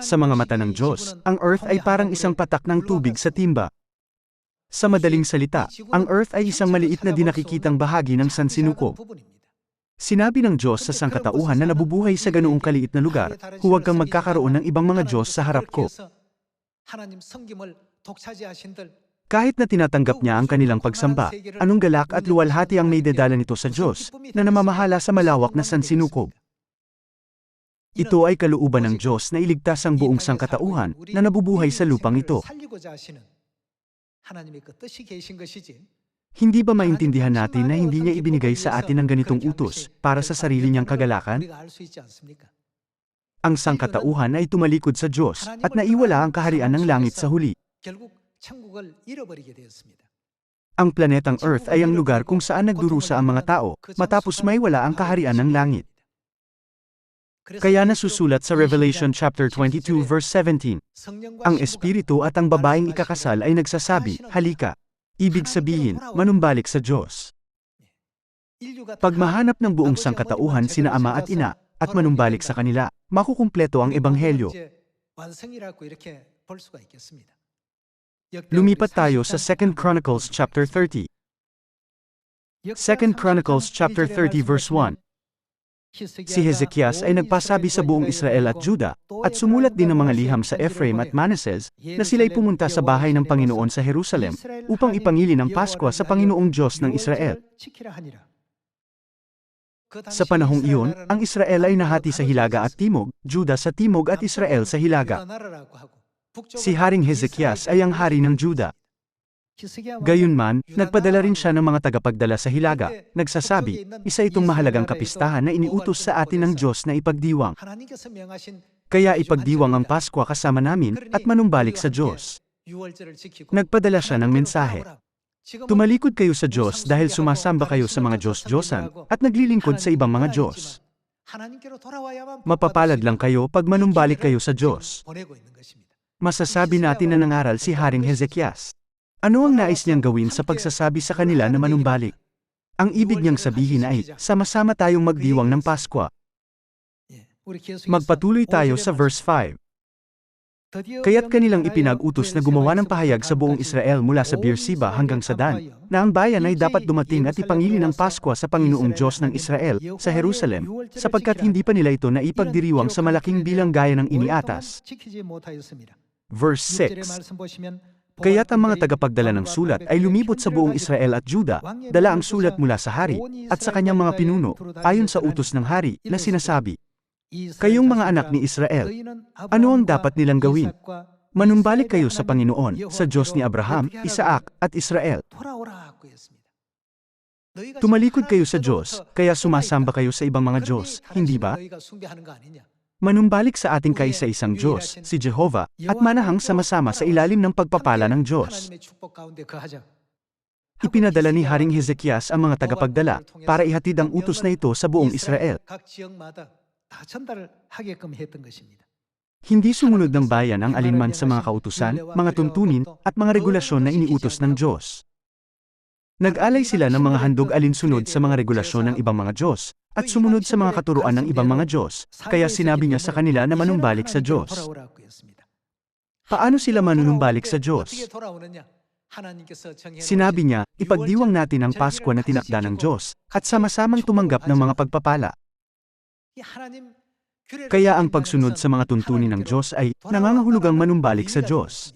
Sa mga mata ng Diyos, ang earth ay parang isang patak ng tubig sa timba. Sa madaling salita, ang earth ay isang maliit na dinakikitang bahagi ng sansinukob. Sinabi ng Diyos sa sangkatauhan na nabubuhay sa ganoong kaliit na lugar, huwag kang magkakaroon ng ibang mga Diyos sa harap ko. Kahit na tinatanggap niya ang kanilang pagsamba, anong galak at luwalhati ang naidadala nito sa Diyos, na namamahala sa malawak na sansinukob. Ito ay kalooban ng Diyos na iligtas ang buong sangkatauhan na nabubuhay sa lupang ito. Hindi ba maintindihan natin na hindi niya ibinigay sa atin ang ganitong utos para sa sarili niyang kagalakan? Ang sangkatauhan ay tumalikod sa Diyos at naiwala ang kaharian ng langit sa huli. Ang planetang Earth ay ang lugar kung saan nagdurusa ang mga tao matapos maiwala ang kaharian ng langit. Kaya nasusulat sa Revelation chapter 22 verse 17, ang espiritu at ang babaeng ikakasal ay nagsasabi, halika. Ibig sabihin, manumbalik sa Diyos. Pagmahanap ng buong sangkatauhan sina ama at ina, at manumbalik sa kanila, makukumpleto ang ebanghelyo. Lumipat tayo sa 2 Chronicles chapter 30. 2 Chronicles chapter 30 verse 1. Si Hezekias ay nagpasabi sa buong Israel at Juda, at sumulat din ng mga liham sa Ephraim at Manasseh, na sila'y pumunta sa bahay ng Panginoon sa Jerusalem, upang ipangili ng Paskwa sa Panginoong Diyos ng Israel. Sa panahong iyon, ang Israel ay nahati sa Hilaga at Timog, Juda sa Timog at Israel sa Hilaga. Si Haring Hezekias ay ang hari ng Juda. Gayunman, nagpadala rin siya ng mga tagapagdala sa Hilaga, nagsasabi, isa itong mahalagang kapistahan na iniutos sa atin ng Diyos na ipagdiwang. Kaya ipagdiwang ang Paskwa kasama namin at manumbalik sa Diyos. Nagpadala siya ng mensahe. Tumalikod kayo sa Diyos dahil sumasamba kayo sa mga Diyos-Diyosan at naglilingkod sa ibang mga Diyos. Mapapalad lang kayo pag manumbalik kayo sa Diyos. Masasabi natin na nangaral si Haring Hezekias. Ano ang nais niyang gawin sa pagsasabi sa kanila na manumbalik? Ang ibig niyang sabihin ay, sama-sama tayong magdiwang ng Paskwa. Magpatuloy tayo sa verse 5. Kaya't kanilang ipinag-utos na gumawa ng pahayag sa buong Israel mula sa Beersheba hanggang sa Dan, na ang bayan ay dapat dumating at ipangili ng Paskwa sa Panginoong Diyos ng Israel sa Jerusalem, sapagkat hindi pa nila ito naipagdiriwang sa malaking bilang gaya ng iniatas. Verse 6. Kaya't ang mga tagapagdala ng sulat ay lumibot sa buong Israel at Juda, dala ang sulat mula sa hari, at sa kanyang mga pinuno, ayon sa utos ng hari, na sinasabi, Kayong mga anak ni Israel, ano ang dapat nilang gawin? Manumbalik kayo sa Panginoon, sa Diyos ni Abraham, Isaac, at Israel. Tumalikod kayo sa Diyos, kaya sumasamba kayo sa ibang mga Diyos, hindi ba? Manumbalik sa ating kaisa-isang Diyos, si Jehovah, at manahang sama-sama sa ilalim ng pagpapala ng Diyos. Ipinadala ni Haring Hezekias ang mga tagapagdala para ihatid ang utos na ito sa buong Israel. Hindi sumunod ng bayan ang alinman sa mga kautusan, mga tuntunin, at mga regulasyon na iniutos ng Diyos. Nag-alay sila ng mga handog alinsunod sa mga regulasyon ng ibang mga Diyos, at sumunod sa mga katuruan ng ibang mga Diyos, kaya sinabi niya sa kanila na manumbalik sa Diyos. Paano sila manunumbalik sa Diyos? Sinabi niya, ipagdiwang natin ang Paskwa na tinakda ng Diyos, at sama-samang tumanggap ng mga pagpapala. Kaya ang pagsunod sa mga tuntunin ng Diyos ay nangangahulugang manumbalik sa Diyos.